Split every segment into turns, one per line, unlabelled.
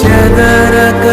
చెదరక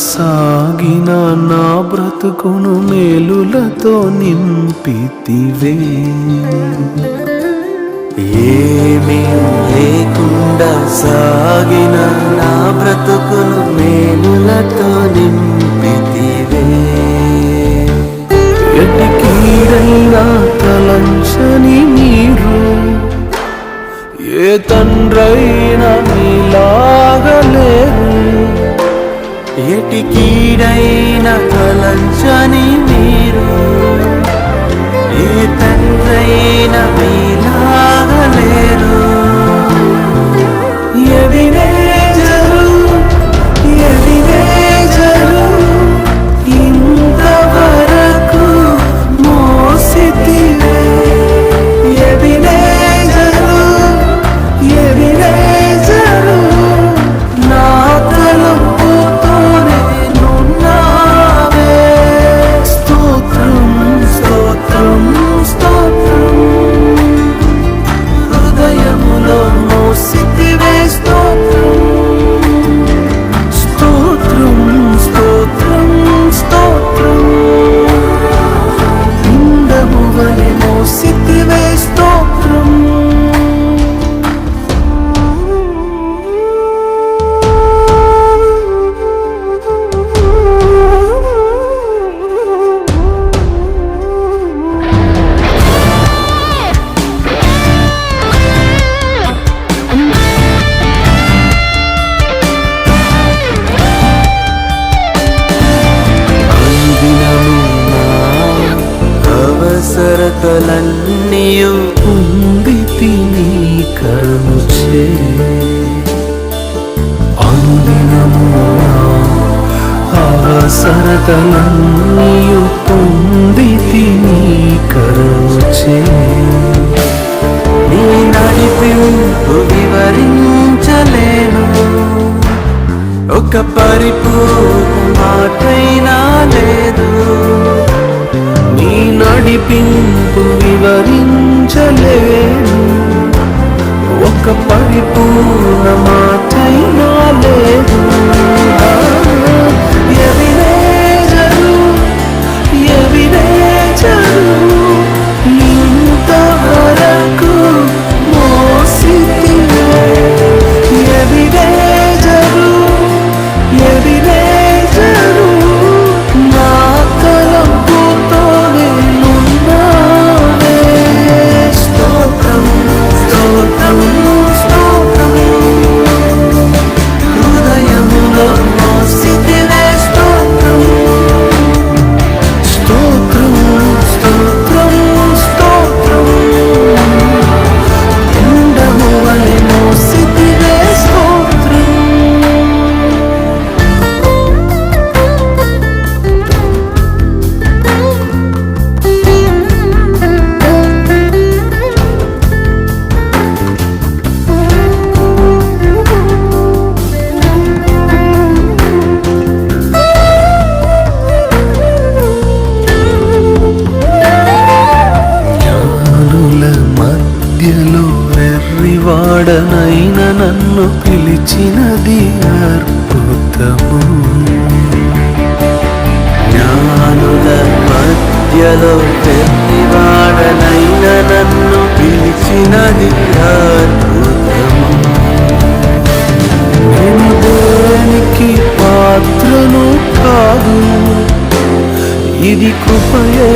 సాగిన నా బ్రతుకును మేలులతో నింపితివే. ఏమీ లేకుండా సాగిన నా బ్రతుకును మేలులతో నింపి కీడైన కలంచని మీరు ఏ తండ్రైన మీలాగలేరు. అవసరతలన్నీయు ఉంది తిని కరుచే అనుదినము నా అవసరతలన్నీయు ఉంది తిని కరుచే నీ నడిపింపు వివరించలేను. ఒక పరిపూర్ణ మాటైనా లేదు. నీ నడిపింపు వివరించలేను. ఒక పరిపూర్ణ మాటైనా లేదు. వాడనైన నన్ను పిలిచినది అద్భుతము. జ్ఞానుల మధ్యలో వాడనైన నన్ను పిలిచినది అద్భుతము. నేను దేనికి పాత్రను కాదు ఇది కృపయే